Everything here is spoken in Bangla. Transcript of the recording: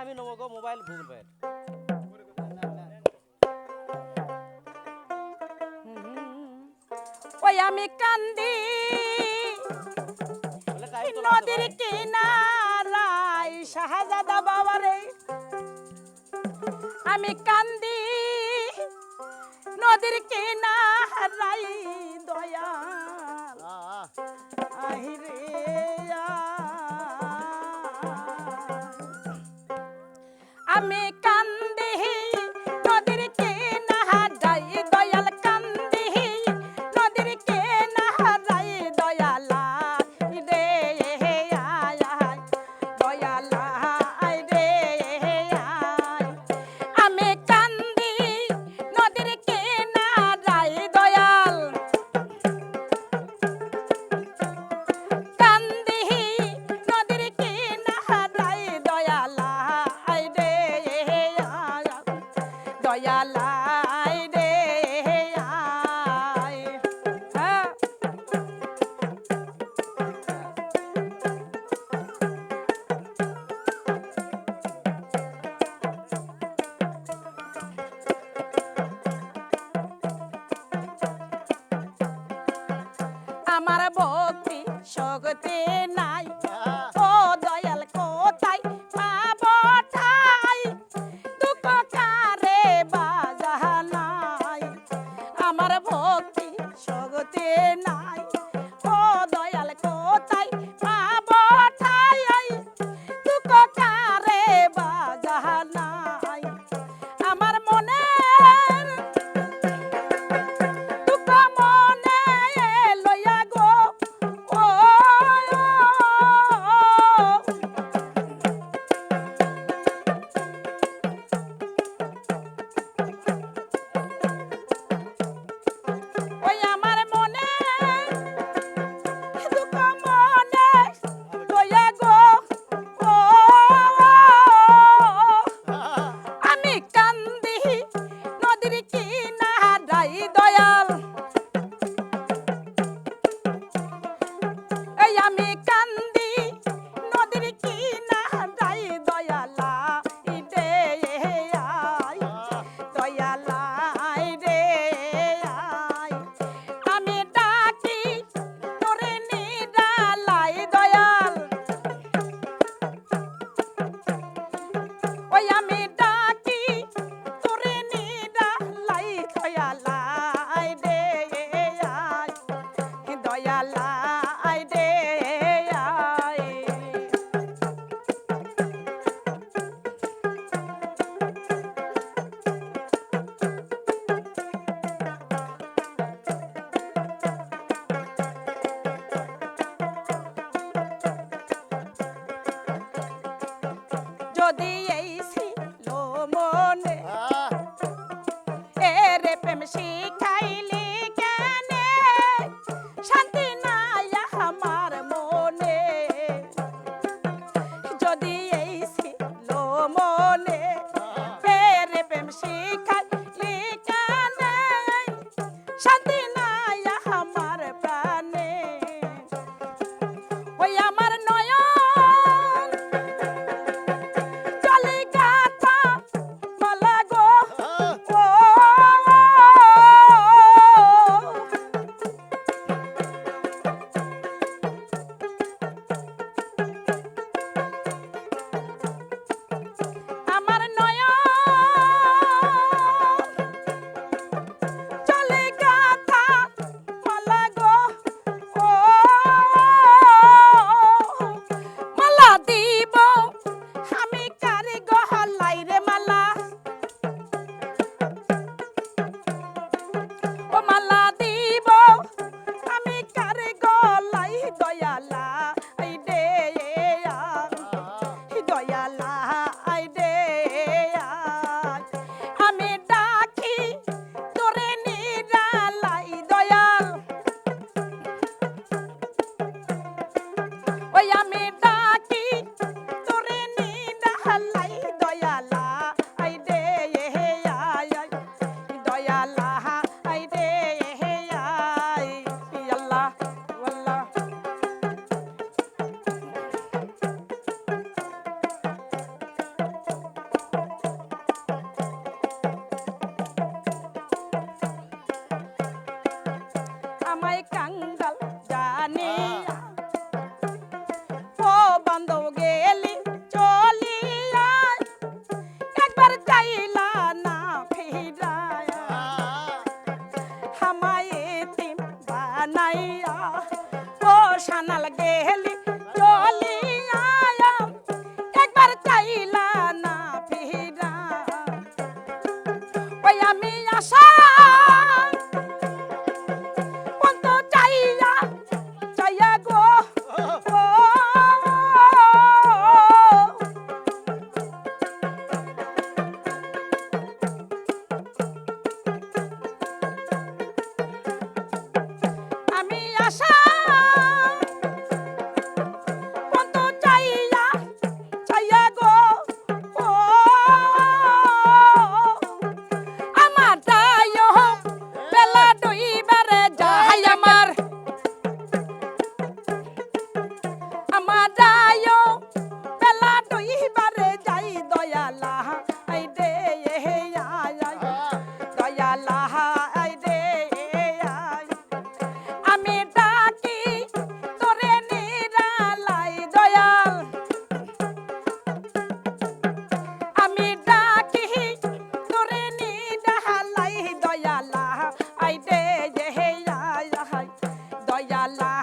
আমি নেব গো মোবাইল ভুল ওই আমি কান্দি নদীর কিনারায় শাহজাদা বাবারে। আমি কান্দি নদীর কিনারায় me শক্তি নাই। Tí vậy Coração! royal.